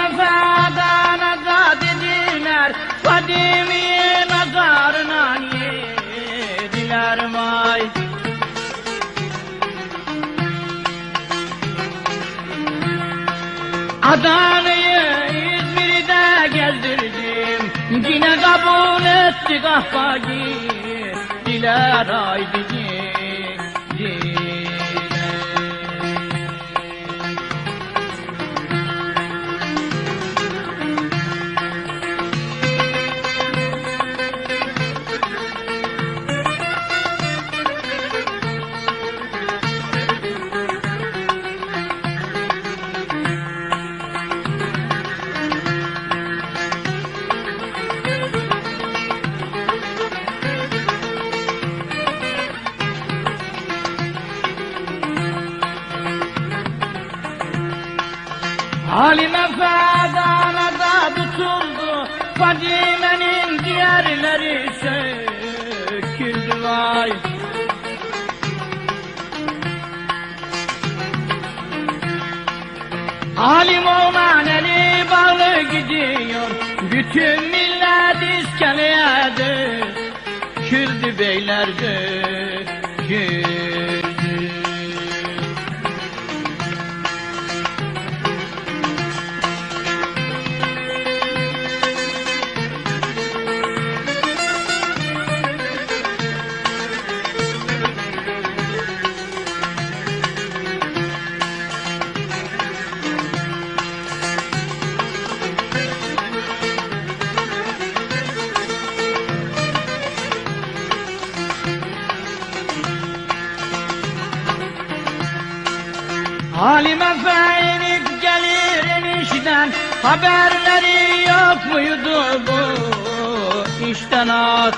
Vefa'dan azat edildiler Fadimi nazarına yediler vay. Adana'yı İzmir'i de gezdirdim Yine kabul etti kahvacı Diler ay dilim Halime Fedana'da tutuldu. Fadime'nin diğerleri söküldü vay. Alim olan eli bağlı gidiyor. Bütün millet iskeleye döküldü beyler döküldü Halime feynip gelir enişten Haberleri yok muydu bu işten at?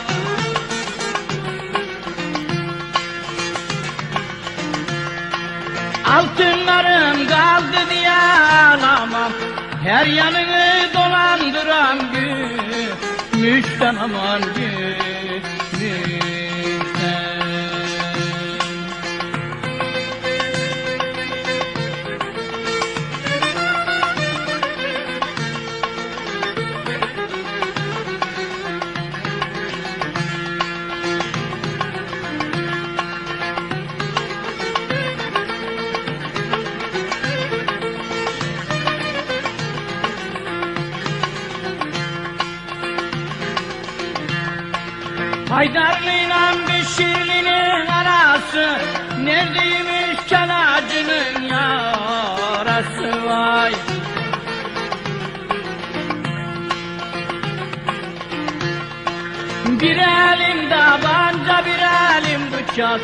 Altınlarım kaldı diye ağlamam Her yanını dolandıran gümüşten aman gümüşten Haydarlı'yla Beşirli'nin arası Neredeymiş kenacının yarası vay. Bir elim tabanca bir elim bıçak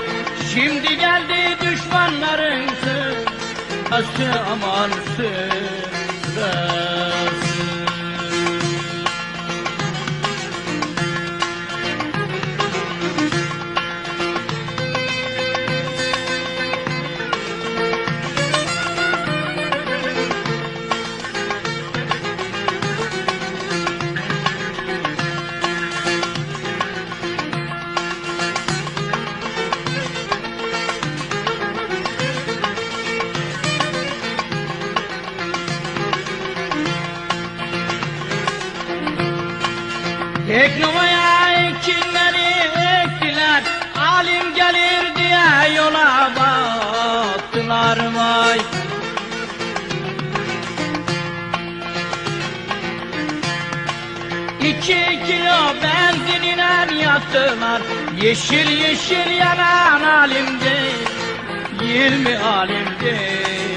Şimdi geldi düşmanların sırası aman sırası Teknomaya ekinleri ektiler Alim gelir diye yola baktılar vay. İki kilo benzinine yaktılar Yeşil yeşil yanan alimde Yirmi alimde